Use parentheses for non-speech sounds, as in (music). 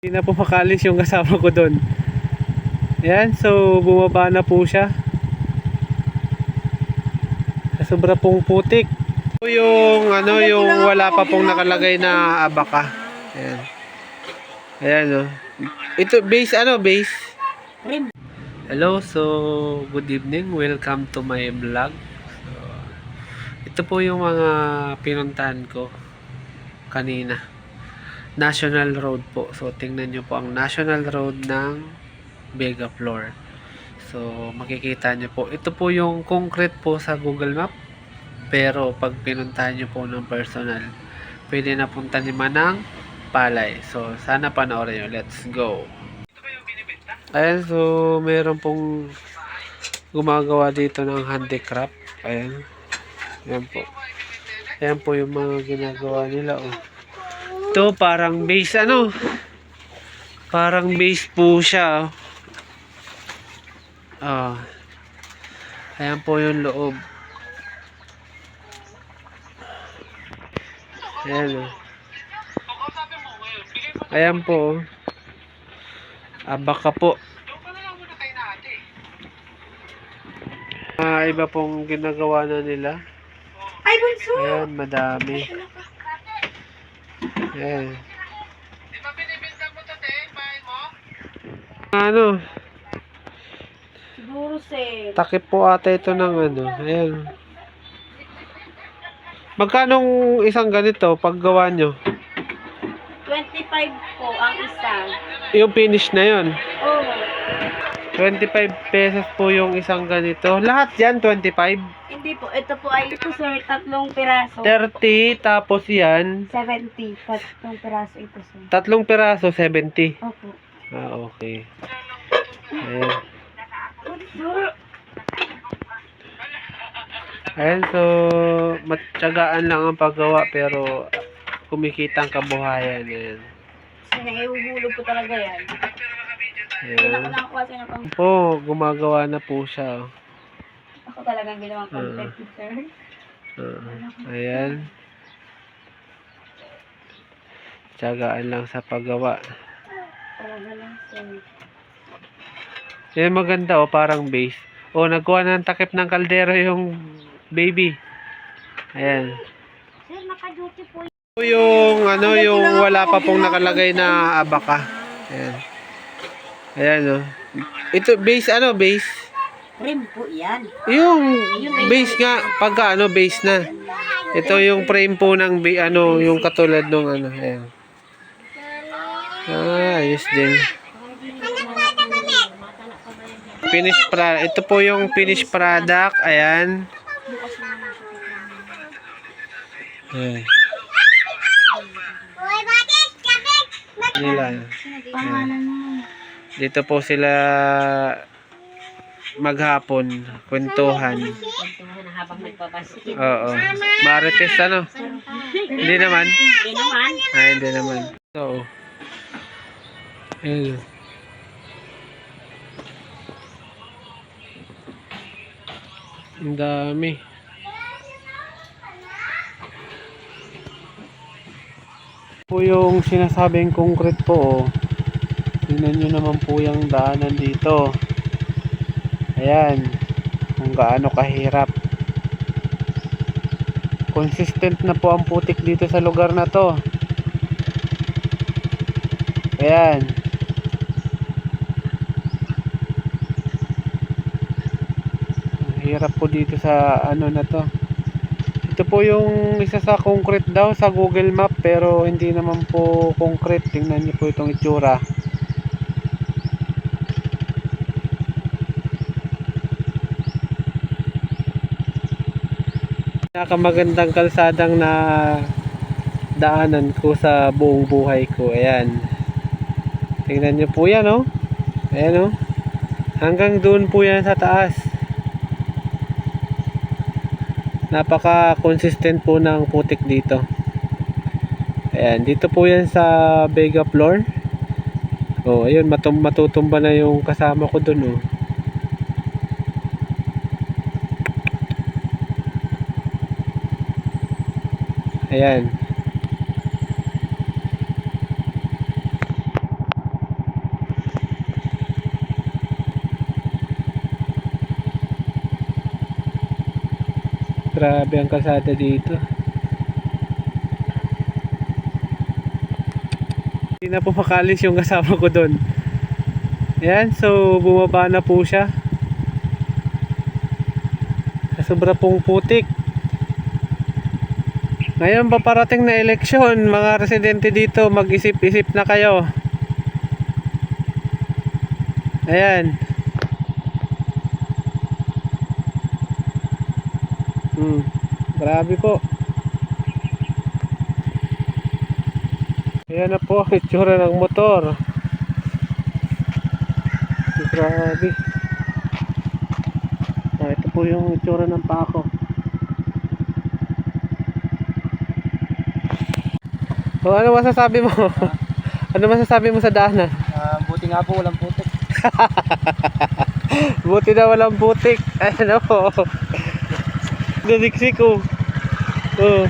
Hindi na po makalis yung kasama ko doon. Yan, so bumaba na po siya. Sa sobra pong putik. Yung ano, yung wala pa pong nakalagay na abaka. Ayan. Ayan oh. Ito base ano, base? Hello, so good evening. Welcome to my vlog. So, ito po yung mga pinuntahan ko kanina. National Road po. So, tingnan nyo po ang National Road ng Vega Floor. So, makikita nyo po. Ito po yung concrete po sa Google Map. Pero, pag pinuntahan nyo po ng personal, pwede na punta ni Manang Palay. So, sana panoorin nyo. Let's go! Ayan, so, meron pong gumagawa dito ng handicraft. Ayan. Ayan po. Ayan po yung mga ginagawa nila, oh. Ito, parang base, ano? Parang base po siya, oh. Ah. Ayan po yung loob. Ayan, oh. Ayan po, oh. Ah, baka po. Ah, iba pong ginagawa na nila. Ay, bunso! Ayan, madami. Ayan. Ano, Siguro, sir. takip po ata ito ng ano. Ayan. Magkano isang ganito paggawa nyo? 25 po ang isa. Yung finish na yon. Oh, 25 pesos po yung isang ganito. Lahat yan, 25. Hindi po. Ito po ay, ito sir, tatlong piraso. 30, tapos yan, 70. Tatlong piraso ito, sir. tatlong peraso, 70. Opo. Ah, okay. Ayan. Ayan, so, matyagaan lang ang paggawa, pero kumikita ang kabuhayan. Ayan. Kasi nangihuhulog po talaga yan. Ayan. pang... Po, gumagawa na po siya. oh. Ako talagang ginawang content, sir. Ah, ayan. Tyagaan lang sa paggawa. Talaga lang, sir. Yan maganda oh, parang base. Oh, nagkuha ng takip ng kaldero yung baby. Ayan. Sir, naka-duty po yung ano, yung wala pa pong nakalagay na abaka. Ayan. Ayan oh. Ito base ano, base? Rim po yan. Yung base nga pagka ano, base na. Ito yung frame po ng ano, yung katulad nung ano, ayan. Ah, ayos din. Finish product. Ito po yung finished product. Ayan. Ayan. Nila. Mo. Dito po sila maghapon, kwentuhan. Kwentuhan habang nagbabaskit. Oo. Marites ano? Hindi naman. Hindi naman. Ay, hindi naman. So, ayun. Ang dami. Po yung sinasabing concrete po, oh. Tingnan nyo naman po yung daanan dito. Ayan. Kung gaano kahirap. Consistent na po ang putik dito sa lugar na to. Ayan. Hirap po dito sa ano na to. Ito po yung isa sa concrete daw sa Google Map pero hindi naman po concrete. Tingnan niyo po itong itsura. Pinakamagandang kalsadang na daanan ko sa buong buhay ko. Ayan. Tingnan niyo po yan, oh. Ayan, oh. Hanggang doon po yan sa taas. Napaka-consistent po ng putik dito. Ayan, dito po yan sa Vega floor. Oh, ayun, matutumba na yung kasama ko doon, oh. Ayan. Grabe ang kalsada dito. Hindi na po makalis yung kasama ko doon. Ayan, so bumaba na po siya. Sobra pong putik. Ngayon paparating na eleksyon, mga residente dito, mag-isip-isip na kayo. Ayan. Hmm, grabe po. Ayan na po itsura ng motor. Grabe. Ah, ito po yung itsura ng pako. (laughs) O ano masasabi mo? (laughs) ano masasabi mo sa daanan? Ah, buti nga po walang putik. (laughs) Buti na walang putik. Ayan o. Nadiksik ko. Oh.